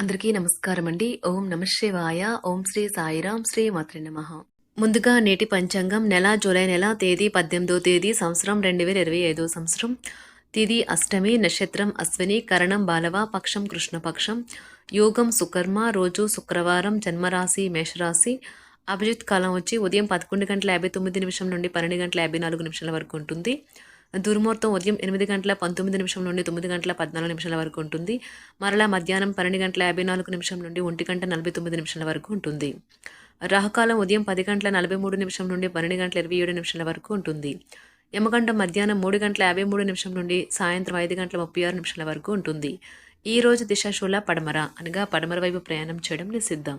అందరికీ నమస్కారం అండి ఓం నమశివాయ ఓం శ్రీ సాయిరాం శ్రీ మాత్రి నమ. ముందుగా నేటి పంచాంగం నెల జూలై నెల తేదీ పద్దెనిమిదో తేదీ సంవత్సరం రెండు వేల ఇరవై ఐదో సంవత్సరం. తిది అష్టమి నక్షత్రం అశ్విని కరణం బాలవ పక్షం కృష్ణపక్షం యోగం సుకర్మ రోజు శుక్రవారం జన్మరాశి మేషరాశి. అభిజిత్ కాలం వచ్చి ఉదయం పదకొండు గంటల యాభై తొమ్మిది నిమిషం నుండి పన్నెండు గంటల యాభై నాలుగు నిమిషాల వరకు ఉంటుంది. దుర్ముహూర్తం ఉదయం ఎనిమిది గంటల పంతొమ్మిది నిమిషం నుండి తొమ్మిది గంటల పద్నాలుగు నిమిషాల వరకు ఉంటుంది. మరలా మధ్యాహ్నం పన్నెండు గంటల యాభై నాలుగు నిమిషం నుండి ఒంటి గంట నలభై తొమ్మిది నిమిషాల వరకు ఉంటుంది. రాహుకాలం ఉదయం పది గంటల నలభై మూడు నిమిషం నుండి పన్నెండు గంటల ఇరవై ఏడు నిమిషాల వరకు ఉంటుంది. యమగండం మధ్యాహ్నం మూడు గంటల యాభై మూడు నిమిషం నుండి సాయంత్రం ఐదు గంటల ముప్పై ఆరు నిమిషాల వరకు ఉంటుంది. ఈ రోజు దిశాశూల పడమర అనగా పడమర వైపు ప్రయాణం చేయడం నిషిద్ధం.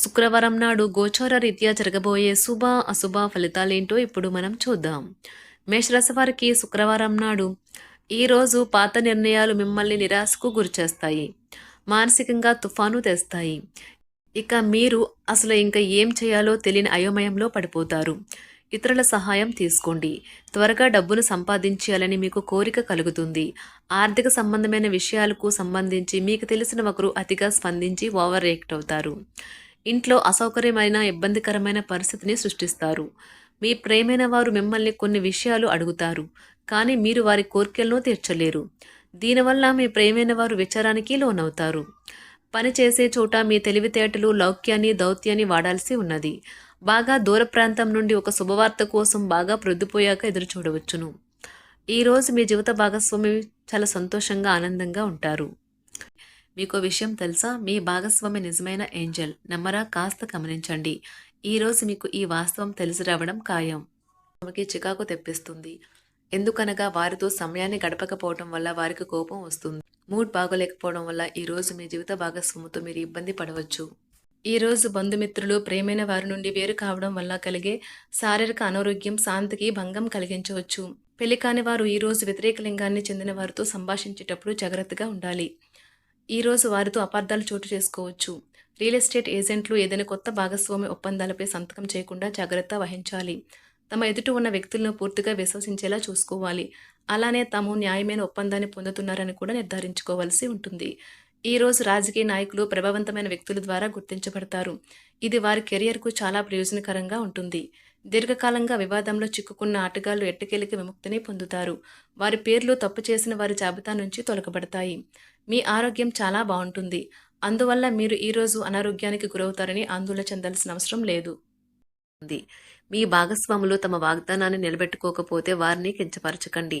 శుక్రవారం నాడు గోచార రీత్యా జరగబోయే శుభ అశుభ ఫలితాలేంటో ఇప్పుడు మనం చూద్దాం. మేషరాశి వారికి శుక్రవారం నాడు ఈరోజు పాత నిర్ణయాలు మిమ్మల్ని నిరాశకు గురిచేస్తాయి మానసికంగా తుఫాను తెస్తాయి. ఇక మీరు అసలు ఇంకా ఏం చేయాలో తెలియని అయోమయంలో పడిపోతారు. ఇతరుల సహాయం తీసుకోండి. త్వరగా డబ్బును సంపాదించాలని మీకు కోరిక కలుగుతుంది. ఆర్థిక సంబంధమైన విషయాలకు సంబంధించి మీకు తెలిసిన ఒకరు అతిగా స్పందించి ఓవర్ రియాక్ట్ అవుతారు. ఇంట్లో అసౌకర్యమైన ఇబ్బందికరమైన పరిస్థితిని సృష్టిస్తారు. మీ ప్రేమైన వారు మిమ్మల్ని కొన్ని విషయాలు అడుగుతారు కానీ మీరు వారి కోరికలను తీర్చలేరు. దీనివల్ల మీ ప్రేమైన వారు విచారానికి లోనవుతారు. పని చేసే చోట మీ తెలివితేటలు లౌక్యాన్ని దౌత్యాన్ని వాడాల్సి ఉన్నది. బాగా దూర ప్రాంతం నుండి ఒక శుభవార్త కోసం బాగా ప్రొద్దుపోయాక ఎదురు చూడవచ్చును ఈరోజు మీ జీవిత భాగస్వామి చాలా సంతోషంగా ఆనందంగా ఉంటారు. మీకు విషయం తెలుసా? మీ భాగస్వామి నిజమైన ఏంజల్. నమ్మరా? కాస్త గమనించండి. ఈరోజు మీకు ఈ వాస్తవం తెలిసి రావడం ఖాయం. ఆమెకి చికాకు తెప్పిస్తుంది. ఎందుకనగా వారితో సమయాన్ని గడపకపోవడం వల్ల వారికి కోపం వస్తుంది. మూడ్ బాగోలేకపోవడం వల్ల ఈ రోజు మీ జీవిత భాగస్వామితో మీరు ఇబ్బంది పడవచ్చు. ఈ రోజు బంధుమిత్రులు ప్రేమైన వారి నుండి వేరు కావడం వల్ల కలిగే శారీరక అనారోగ్యం శాంతికి భంగం కలిగించవచ్చు. పెళ్ళి కాని వారు ఈరోజు వ్యతిరేక లింగాన్ని చెందిన వారితో సంభాషించేటప్పుడు జాగ్రత్తగా ఉండాలి. ఈరోజు వారితో అపార్థాలు చోటు చేసుకోవచ్చు. రియల్ ఎస్టేట్ ఏజెంట్లు ఏదైనా కొత్త భాగస్వామి ఒప్పందాలపై సంతకం చేయకుండా జాగ్రత్త వహించాలి. తమ ఎదుట ఉన్న వ్యక్తులను పూర్తిగా విశ్వసించేలా చూసుకోవాలి. అలానే తాము న్యాయమైన ఒప్పందాన్ని పొందుతున్నారని కూడా నిర్ధారించుకోవాల్సి ఉంటుంది. ఈ రోజు రాజకీయ నాయకులు ప్రభావవంతమైన వ్యక్తుల ద్వారా గుర్తించబడతారు. ఇది వారి కెరియర్కు చాలా ప్రయోజనకరంగా ఉంటుంది. దీర్ఘకాలంగా వివాదంలో చిక్కుకున్న ఆటగాళ్ళు ఎట్టకేలికి విముక్తిని పొందుతారు. వారి పేర్లు తప్పు చేసిన వారి జాబితా నుంచి తొలగబడతాయి. మీ ఆరోగ్యం చాలా బాగుంటుంది. అందువల్ల మీరు ఈరోజు అనారోగ్యానికి గురవుతారని ఆందోళన చెందాల్సిన అవసరం లేదు. ఉంది మీ భాగస్వాములు తమ వాగ్దానాన్ని నిలబెట్టుకోకపోతే వారిని కించపరచకండి.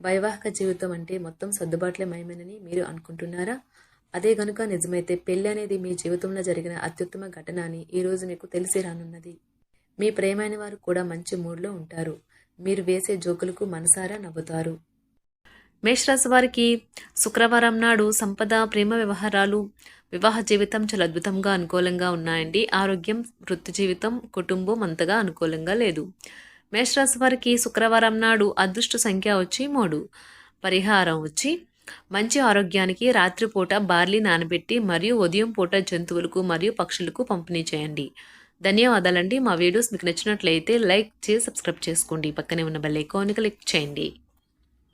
వైవాహిక జీవితం అంటే మొత్తం సర్దుబాట్లే మయమేనని మీరు అనుకుంటున్నారా? అదే గనుక నిజమైతే పెళ్ళి అనేది మీ జీవితంలో జరిగిన అత్యుత్తమ ఘటన అని ఈరోజు మీకు తెలిసి రానున్నది. మీ ప్రేమైన వారు కూడా మంచి మూడ్లో ఉంటారు. మీరు వేసే జోకులకు మనసారా నవ్వుతారు. మేషరాశి వారికి శుక్రవారం నాడు సంపద ప్రేమ వ్యవహారాలు వివాహ జీవితం చాలా అద్భుతంగా అనుకూలంగా ఉన్నాయండి. ఆరోగ్యం వృత్తి జీవితం కుటుంబం అంతగా అనుకూలంగా లేదు. మేషరాశి వారికి శుక్రవారం నాడు అదృష్ట సంఖ్య వచ్చి మూడు. పరిహారం వచ్చి మంచి ఆరోగ్యానికి రాత్రిపూట బార్లీ నానబెట్టి మరియు ఉదయం పూట జంతువులకు మరియు పక్షులకు పంపిణీ చేయండి. ధన్యవాదాలండి. మా వీడియోస్ మీకు నచ్చినట్లయితే లైక్ చేసి సబ్స్క్రైబ్ చేసుకోండి. పక్కనే ఉన్న బెల్ ఐకాన్ క్లిక్ చేయండి.